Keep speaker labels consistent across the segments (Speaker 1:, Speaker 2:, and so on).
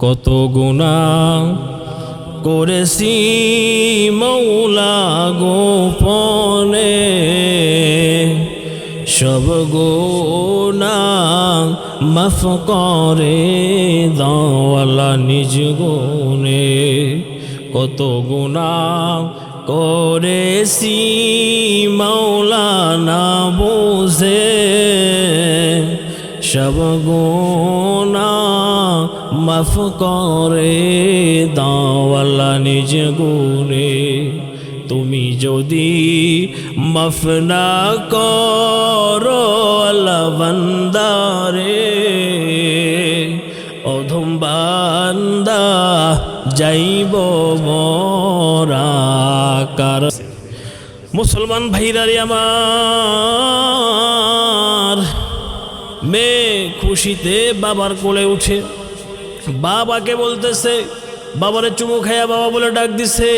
Speaker 1: কত গুণা করেছি মৌলা গোপনে। সব গুণা মাফ করে দাওয়ালা নিজ গুণে। কত গুণা করেছি মৌলা না বুঝে। সব গুণা মাফ করে দাওয়ালা নিজ গুণে। তুমি যদি মাফ না করো আল্লাহ বান্দারে, অধম বান্দা যাইব মরা কার। মুসলমান ভাইরারে আমার, মেয়ে খুশিতে বাবার কোলে উঠে। বাবাকে বলতেছে, বাবারে চুমু খাইয়া বাবা বলে ডাক দিছে।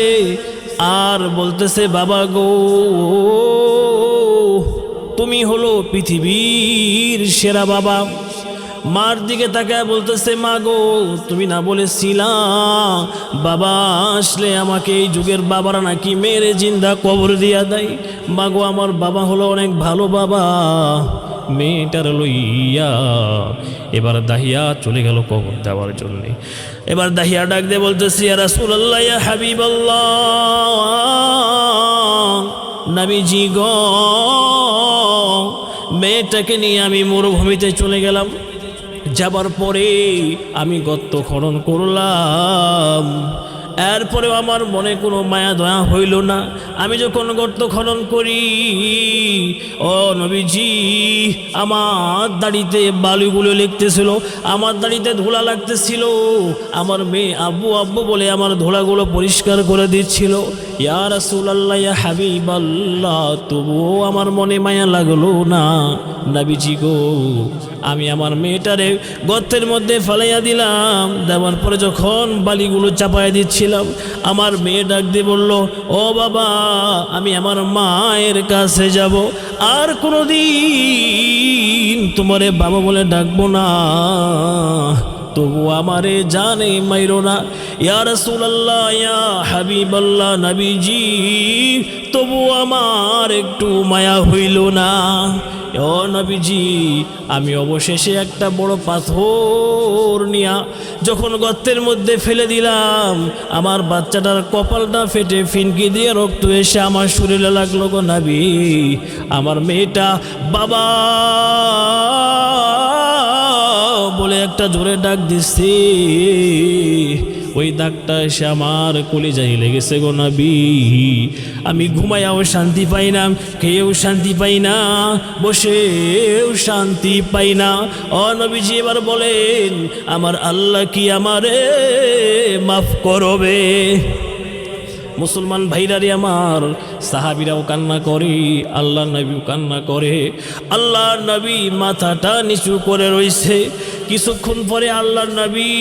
Speaker 1: আর বলতেছে, বাবা গো, তুমি হলো পৃথিবীর সেরা বাবা। মার দিকে তাকায় বলতেছে, মা গো, তুমি না বলেছিলা, বাবা আসলে আমাকে এই যুগের বাবারা নাকি মেরে জিন্দা কবর দিয়া দেয়। মা গো, আমার বাবা হলো অনেক ভালো বাবা। মেয়েটার লইয়া। এবার দাহিয়া চলে গেল কবর দেওয়ার জন্য। এবার দাহিয়া ডাক দিয়ে বলতেছি রাসূলুল্লাহ, ইয়া হাবিবাল্লাহ, নবীজি গো, মেয়েটাকে নিয়ে আমি মরুভূমিতে চলে গেলাম। যাবার পরে আমি গর্ত খনন করলাম। এরপরেও আমার মনে কোনো মায়া দয়া হইল না। আমি যখন গর্ত খনন করি, ও নবীজি, আমার দাড়িতে বালুগুলো লিখতেছিল, আমার দাড়িতে ধুলা লাগতেছিল। আমার মেয়ে আব্বু আব্বু বলে আমার ধুলাগুলো পরিষ্কার করে দিচ্ছিল। ইয়া রাসূলুল্লাহ, ইয়া হাবিবাল্লাহ, তবুও আমার মনে মায়া লাগল না। নবীজি গো, আমি আমার মেয়েটারে গর্তের মধ্যে ফেলাইয়া দিলাম। দেওয়ার পরে যখন বালিগুলো চাপাইয়া দিচ্ছিলাম আমার মেয়ে ডাক দিয়ে বলল, ও বাবা, আমি আমার মায়ের কাছে যাব। আর কোনো দিন তোমারে বাবা বলে ডাকবো না। তবু আমারে জানে মাইরো না। ইয়া রাসূলুল্লাহ, ইয়া হাবিবাল্লাহ, নবীজি, তবু আমার একটু মায়া হইল না। নবীজি, আমি অবশেষে একটা বড় পাথর নিয়া যখন গর্তের মধ্যে ফেলে দিলাম, আমার বাচ্চাটার কপালটা ফেটে ফিনকি দিয়ে রক্ত এসে আমার শরীরে লাগল গো নাবি। আমার মেয়েটা, বাবা! বলে একটা জোরে ডাক দিচ্ছে। ওই দাগটা এসে আমার কলিজাই লেগেছে গো নাবি। আমি ঘুমাইয়াও শান্তি পাই না, খেয়েও শান্তি পাই না, বসেও শান্তি পাই না। ও নবীজি এবার বলেন, আমার আল্লাহ কি আমারে মাফ করবে? মুসলমান ভাইরারে আমার সাহাবিরাও কান্না করে আল্লাহ নবীও কান্না করে। আল্লাহ নবী মাথাটা নিচু করে রয়েছে কিছুক্ষণ পরে আল্লাহ নবী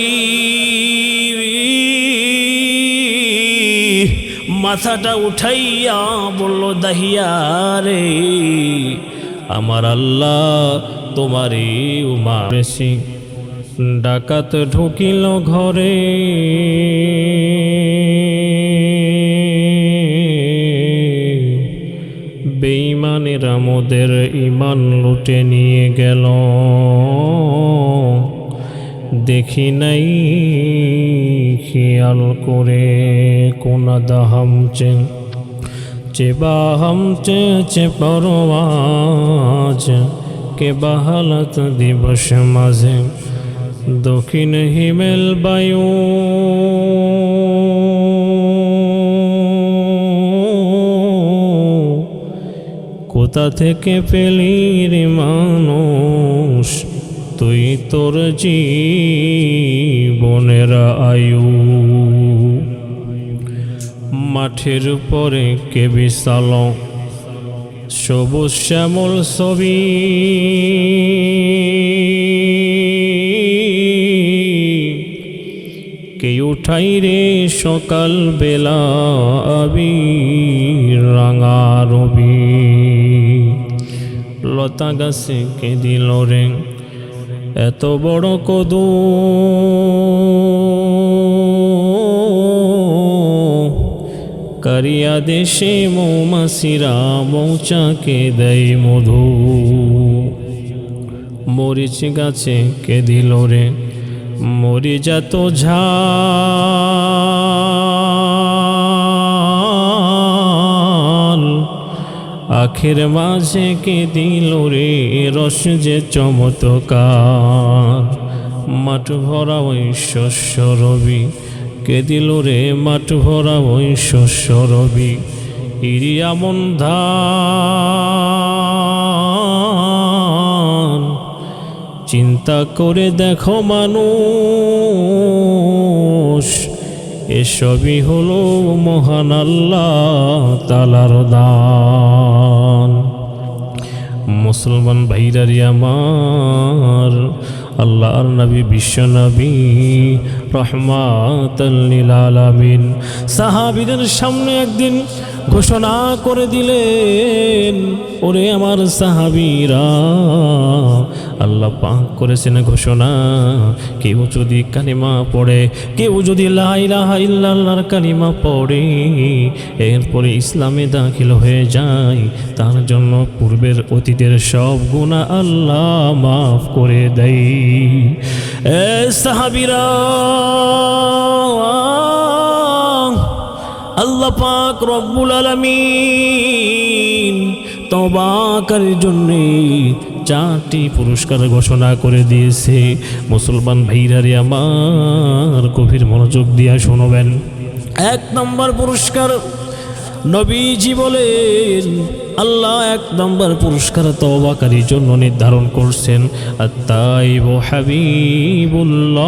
Speaker 1: মাথাটা উঠাইয়া বলল, দাহিয়া রে, আমার আল্লাহ তোমারে উমারেছি ডাকাত ঢুকিল ঘরে। বেইমানেরা মোদের ইমান লুটে নিয়ে গেল। দেখি নাই খেয়াল করে কোনা দাহামচে চেবাহামচে চে পরওয়াজ, কে বাহালত দিবস মাঝে, দক্ষিণ হিমেল বায়ু। কোথা থেকে পেলি রে মানুষ তুই তোর জীবনের আয়ু। মাঠের পরে কে বিশাল? সবুজ শ্যামল ছবি। কে উঠাই রে সকাল বেলা আবি রাঙা রবি। লতা গাছে কে দিল রে এত বড় কদু। কারিয়া দেশে মৌমাসিরা মৌচাকে দেয় মধু। মরিচ গাছে কে দিল রে? মরি যত ঝা আখের মাঝে কে দিল রে রস যে চমৎকার? মাঠ ভরা ওই শস্য রবি, কে দিল রে মাঠ ভরা ওই শস্য রবি? ইরিয়া মন ধান চিন্তা করে দেখো মানুষ এসবই হলো মহান আল্লাহ তালার দান। মুসলমান ভাইরারি আমার, আল্লাহর নবী, বিশ্ব নবী আলামিন। সাহাবীদের সামনে একদিন ঘোষণা করে দিলেন, ওরে আমার সাহাবীরা আল্লাহ পাক করেছেন ঘোষণা। কেউ যদি কালিমা পড়ে, কেউ যদি লাইলাহা ইল্লাল্লাহর কালিমা পড়ে, এরপরে ইসলামে দাখিল হয়ে যায়, তার জন্য পূর্বের অতীতের সব গুণা আল্লাহ মাফ করে দেয়। এ সাহাবিরা, আল্লাহ পাক রব্বুল আলামিন তবাকারের জন্যে চারটি পুরস্কার ঘোষণা করে দিয়েছে। মুসলমান ভাইরারে আমার, গভীর মনোযোগ দিয়া শুনবেন। এক নম্বর পুরস্কার নবীজি বলেন আল্লাহ এক নম্বর পুরস্কার তবাকারীর জন্য নির্ধারণ করছেন আত্মাইব হাবিবুল্লাহ।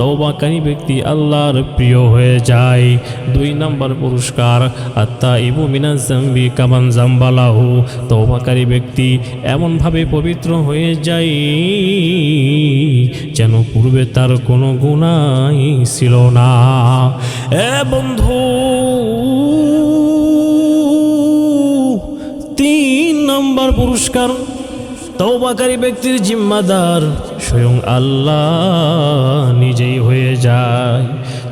Speaker 1: তৌবাকারী ব্যক্তি আল্লাহর প্রিয় হয়ে যায়। দুই নম্বর পুরস্কার আত্মা ইবু মিনাজাম্বি কামান জাম্বালাহু। তৌবাকারী ব্যক্তি এমনভাবে পবিত্র হয়ে যায় যেন পূর্বে তার কোনো গুণাই ছিল না। এ বন্ধু নম্বর পুরস্কার। তৌবাকারী ব্যক্তির জিম্মাদার। স্বয়ং আল্লাহ নিজেই হয়ে যায়।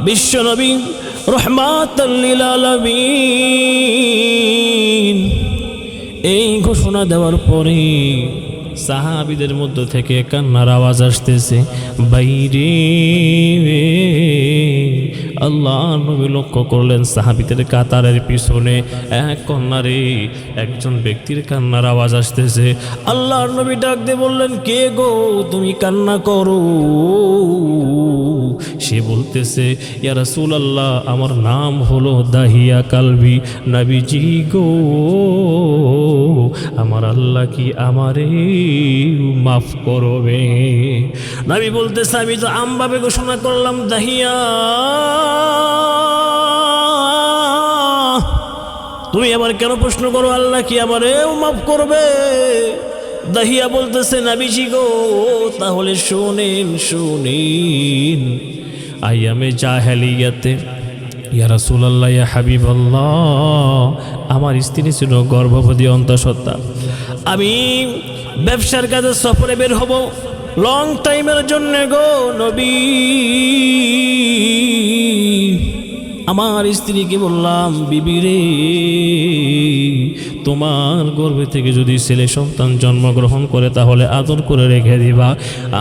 Speaker 1: বিশ্ব নবী রহমাতাল্লিল এই ঘোষণা দেওয়ার পরে সাহাবিদের মধ্য থেকে কান্নার আওয়াজ আসতেছে বাইরে আল্লাহ নবী লক্ষ্য করলেন, সাহাবিদের কাতারের পিছনে এক কন্যারে, একজন ব্যক্তির কান্নার আওয়াজ আসতেছে। আল্লাহর নবী ডাক দিয়ে বললেন, কে গো? তুমি কান্না করো? সে বলতেছে, ইয়া রাসূল আল্লাহ আমার নাম হলো দাহিয়া কালবি নবীজি গো। আমার আল্লাহ কি আমারে মাফ করবে? নাবি বলতেছে, আমি তো আমভাবে ঘোষণা করলাম, দাহিয়া তুমি আবার কেন প্রশ্ন করো? আল্লাহ কি আবার আমারেও মাফ করবে? দাহিয়া বলতেছে, নাবিজি গো, তাহলে শোনেন শোনেন। আইয়ামে জাহেলিয়াতে। ইয়া রাসূলুল্লাহ, ইয়া হাবিবাল্লাহ, আমার স্ত্রী ছিল গর্ভবতী অন্তঃসত্ত্বা। আমি ব্যবসার কাজে সফরে বের হব। লং টাইমের জন্য গো, নবী। আমার স্ত্রীকে বললাম, বিবি রে, তোমার গর্ভে থেকে যদি ছেলে সন্তান জন্মগ্রহণ করে তাহলে আদর করে রেখে দিবা।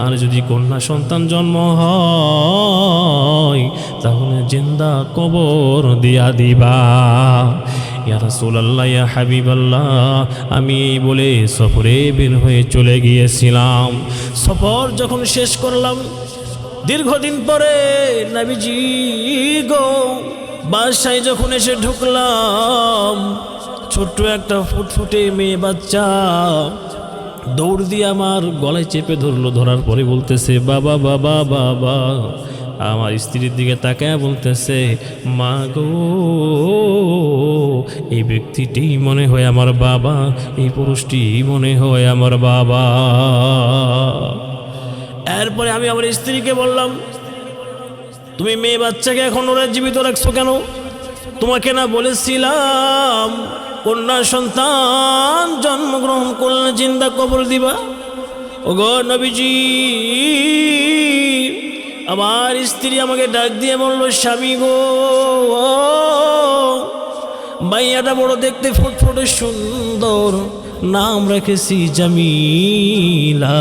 Speaker 1: আর যদি কন্যা সন্তান জন্ম হয়, তাহলে জিন্দা কবর দিয়া দিবা। ইয়া রাসূলুল্লাহ, ইয়া হাবিবাল্লাহ, আমি বলে সফরে বের হয়ে চলে গিয়েছিলাম। সফর যখন শেষ করলাম দীর্ঘদিন পরে নাবিজি গো, বাসায় যখন এসে ঢুকলাম, ছোট্ট একটা ফুটফুটে মেয়ে বাচ্চা দৌড় দিয়ে আমার গলায় চেপে ধরলো, ধরার পরে বলতেছে, বাবা বাবা বাবা। আমার স্ত্রীর দিকে তাকায় বলতেছে, মা গো, এই ব্যক্তিটি মনে হয় আমার বাবা, এই পুরুষটি মনে হয় আমার বাবা। এরপরে আমি আমার স্ত্রীকে বললাম, তুমি মেয়ে বাচ্চাকে এখন ওরা জীবিত রাখছো কেন? তোমাকে না বলেছিলাম কন্যা সন্তান জন্মগ্রহণ করলে চিন্তা কবর দিবা? ও গো নবীজি, আমার স্ত্রী আমাকে ডাক দিয়ে বলল, স্বামী গো, মাইয়াটা বড় দেখতে ফুটফুটে সুন্দর। নাম রেখেছি জামিলা।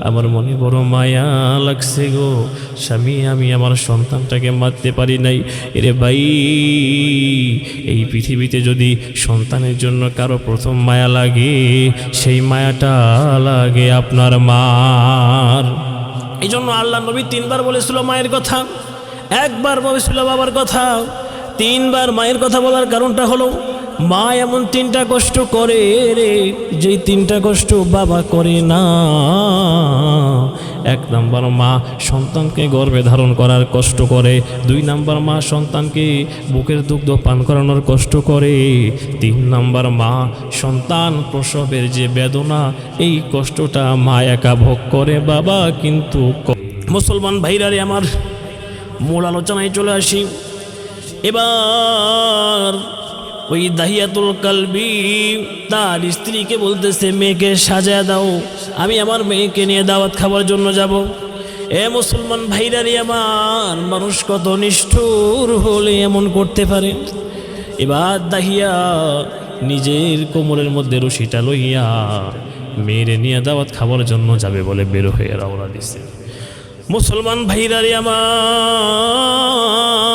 Speaker 1: আমার মনে বড় মায়া লাগছে গো। স্বামী, আমি আমার সন্তানটাকে মারতে পারি নাই। এরে ভাই, এই পৃথিবীতে যদি সন্তানের জন্য কারও প্রথম মায়া লাগে, সেই মায়াটা লাগে আপনার মার। এই জন্য আল্লাহ নবী তিনবার বলেছিল মায়ের কথা। একবার বলেছিল বাবার কথা। তিনবার মায়ের কথা বলার কারণটা হলো মা এমন তিনটা কষ্ট করে রে, যেই তিনটা কষ্ট বাবা করে না। এক নাম্বার মা সন্তানকে গর্ভে ধারণ করার কষ্ট করে, দুই নাম্বার মা সন্তানকে বুকের দুগ্ধ পান করানোর কষ্ট করে, তিন নাম্বার মা সন্তান প্রসবের যে বেদনা, এই কষ্টটা মা একা ভোগ করে বাবা, কিন্তু মুসলমান ভাইরারে আমার মূল আলোচনায় চলে আসি। এবার ওই দাহিয়াতুল কালবি, তার স্ত্রীকে বলতেছে, মেয়েকে সাজা দাও, আমি আমার মেয়েকে নিয়ে দাওয়াত খাবার জন্য যাব। এ মুসলমান ভাইরারি আমার, মানুষ কত নিষ্ঠুর হলে এমন করতে পারে? এবার দাহিয়া নিজের কোমরের মধ্যে রশিটা লইয়া মেয়েরে নিয়ে দাওয়াত খাবার জন্য যাবে বলে বের হয়ে রওনা দিছে। মুসলমান ভাইরারি আমার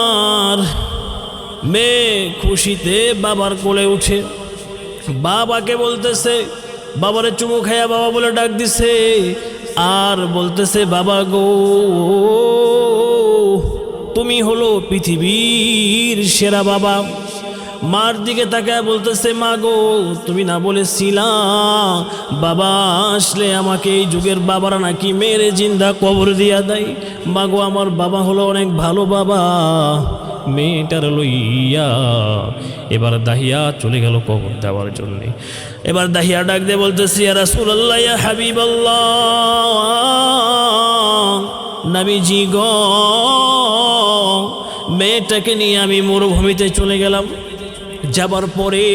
Speaker 1: মেয়ে খুশিতে বাবার কোলে উঠে। বাবাকে বলতেছে, বাবারে চুমু খাইয়া বাবা বলে ডাক দিছে। আর বলতেছে, বাবা গো, তুমি হলো পৃথিবীর সেরা বাবা। মার দিকে তাকায় বলতেছে, মা গো, তুমি না বলেছিলা বাবা আসলে আমাকে এই যুগের বাবারা নাকি মেরে জিন্দা কবর দিয়া দেয়। মা গো, আমার বাবা হলো অনেক ভালো বাবা। মেয়েটার লইয়া। এবার দাহিয়া চলে গেল কবর দেওয়ার জন্যে। এবার দাহিয়া ডাক দিয়ে বলতেছি রাসুল্লাহ হাবিব নাবিজি গ, মেয়েটাকে নিয়ে আমি মরুভূমিতে চলে গেলাম। যাবার পরে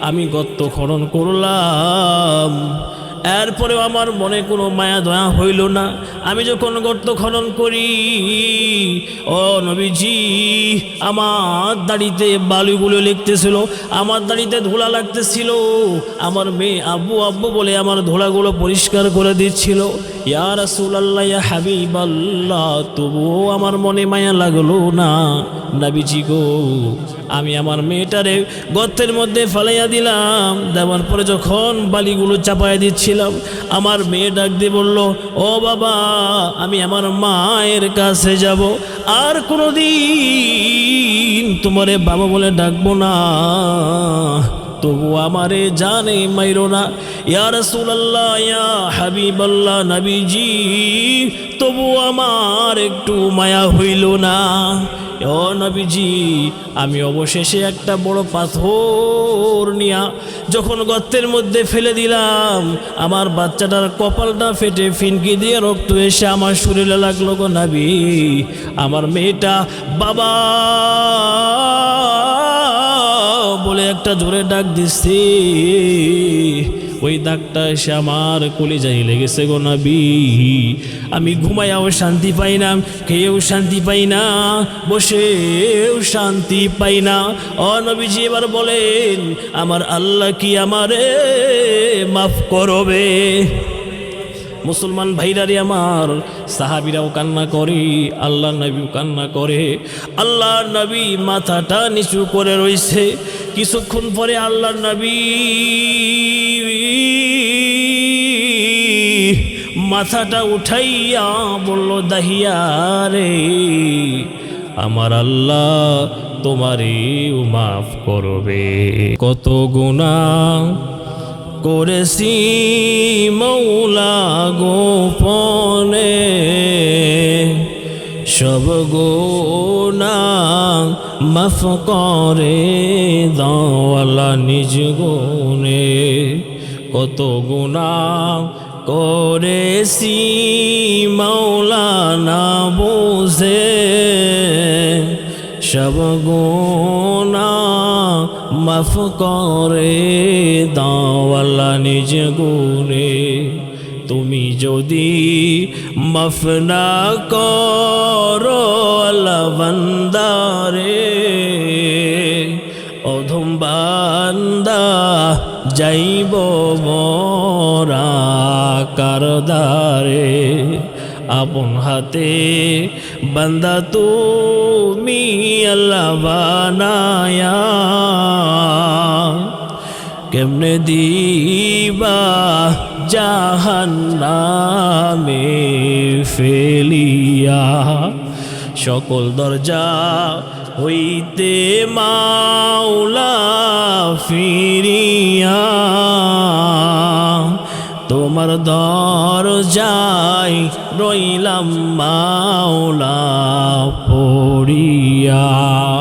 Speaker 1: আমি গর্ত খনন করলাম। এরপরেও আমার মনে কোনো মায়া দয়া হইল না। আমি যখন গর্ত খনন করি, ও নবীজি, আমার দাড়িতে বালুগুলো লিখতেছিল, আমার দাড়িতে ধুলা লাগতেছিল। আমার মেয়ে আব্বু আব্বু বলে আমার ধুলাগুলো পরিষ্কার করে দিচ্ছিল। ইয়া রাসূলুল্লাহ, ইয়া হাবিবাল্লাহ, তবুও আমার মনে মায়া লাগল না। নাবিজি গো, আমি আমার মেয়েটারে গর্তের মধ্যে ফেলাইয়া দিলাম। দেওয়ার পরে যখন বালিগুলো চাপাইয়া দিচ্ছিলাম আমার মেয়ে ডাক দিয়ে বলল, ও বাবা, আমি আমার মায়ের কাছে যাব। আর কোনো দিন তোমারে বাবা বলে ডাকবো না। তবু আমারে জানে মাইরো না। ইয়া রাসূলুল্লাহ, ইয়া হাবিবাল্লাহ, নবীজি, তবু আমার একটু মায়া হইল না। ও নবীজি, আমি অবশেষে একটা বড় পাথর নিয়া যখন গর্তের মধ্যে ফেলে দিলাম, আমার বাচ্চাটার কপালটা ফেটে ফিনকি দিয়ে রক্ত এসে আমার শরীরে লাগল গো নাবি। আমার মেয়েটা বাবা বলে একটা জোরে ডাক দিচ্ছে। ওই দাগটা এসে আমার কলিজাই লেগেছে গো নাবি। আমি ঘুমাইয়াও শান্তি পাই না, খেয়েও শান্তি পাই না, বসেও শান্তি পাই না। ও নবীজি এবার বলেন, আমার আল্লাহ কি আমারে মাফ করবে? মুসলমান ভাইরারে আমার সাহাবিরাও কান্না করে আল্লাহ নবীও কান্না করে। আল্লাহ নবী মাথাটা নিচু করে রইছে। কিছুক্ষণ পরে আল্লাহ নবী মাথাটা উঠাইয়া বলল, দাহিয়া রে, আমার আল্লাহ তোমারেও মাফ করবে। কত গুণা করেছি মৌলা গোপনে সব গোনা মাফ করে দাওয়ালা নিজ গুণে। কত গুণা করেছি মৌলানা বুঝে। সব গুণা মাফ করে দাওয়ালা নিজ গুণে। তুমি যদি মাফ না করো আল্লাহ বান্দারে, অধম বান্দা যাইব মরা কারদারে। আপন হাতে বান্দা তুমি আল্লাহ কেমনে দিবা জাহান্নামে ফেলিয়া। সকল দরজা হইতে মাওলা ফিরিয়া। তোমার দরজায় রইলাম মাওলা পড়িয়া।